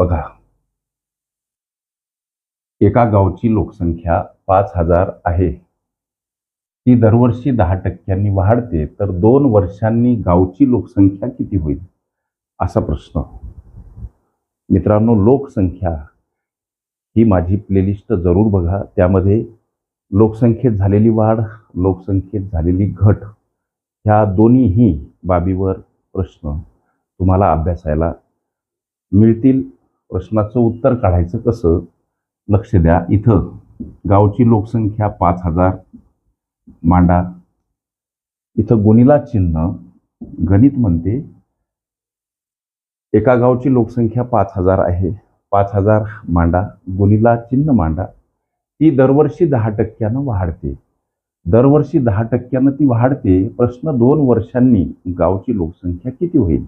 बघा. एका गावची लोकसंख्या पाच हजार आहे. ती दरवर्षी दहा टक्क्यांनी वाढते तर दोन वर्षांनी गावची लोकसंख्या किती होईल? असा प्रश्न. मित्रांनो लोकसंख्या ही माझी प्लेलिस्ट जरूर बघा. त्यामध्ये लोकसंख्येत झालेली वाढ लोकसंख्येत झालेली घट ह्या दोन्हीही बाबीवर प्रश्न तुम्हाला अभ्यासायला मिळतील. प्रश्नाचं उत्तर काढायचं कसं? लक्ष द्या. इथं गावची लोकसंख्या पाच हजार. मांडा. इथं गुणिला चिन्ह. गणित म्हणते एका गावची लोकसंख्या पाच हजार आहे. पाच हजार मांडा. गुणिला चिन्ह मांडा. ती दरवर्षी दहा टक्क्यानं वाढते. दरवर्षी दहा टक्क्यानं ती वाढते. प्रश्न दोन वर्षांनी गावची लोकसंख्या किती होईल?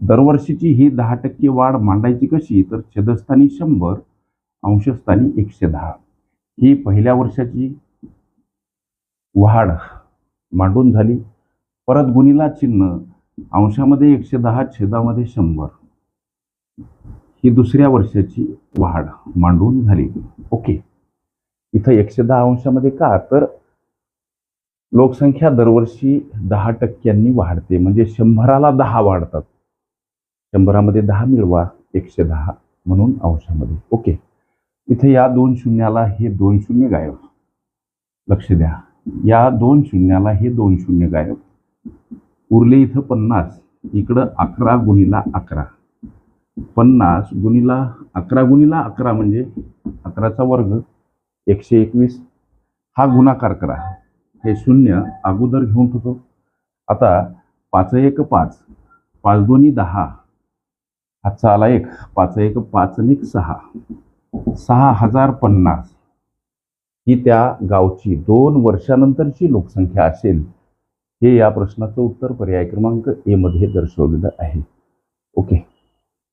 दरवर्षीची ही दहा टक्के वाढ मांडायची कशी तर छेदस्थानी शंभर अंशस्थानी एकशे दहा. ही पहिल्या वर्षाची वाढ मांडून झाली. परत गुणीला चिन्ह अंशामध्ये एकशे दहा छेदामध्ये शंभर. ही दुसऱ्या वर्षाची वाढ मांडून झाली. ओके. इथं एकशे दहा अंशामध्ये का? तर लोकसंख्या दरवर्षी दहा टक्क्यांनी वाढते. म्हणजे शंभराला दहा वाढतात. शंभरामध्ये दहा मिळवा एकशे दहा म्हणून अंशामध्ये. ओके. इथे या दोन शून्याला हे दोन शून्य गायब. लक्ष द्या. या दोन शून्याला हे दोन शून्य गायब. उरले इथं पन्नास. इकडं अकरा गुणिला अकरा. पन्नास गुणिला अकरा गुणिला अकरा म्हणजे अकराचा वर्ग एकशे एकवीस. हा गुणाकार करा. हे शून्य अगोदर घेऊन ठेवतो. आता पाच एक पाच. पाच दोन्ही दहा. आजचा आला एक पाच एक पाच एक सहा. सहा हजार पन्नास. ही त्या गावची दोन वर्षानंतरची लोकसंख्या असेल हे या प्रश्नाचं उत्तर पर्याय क्रमांक ए मध्ये दर्शवलेलं आहे. ओके.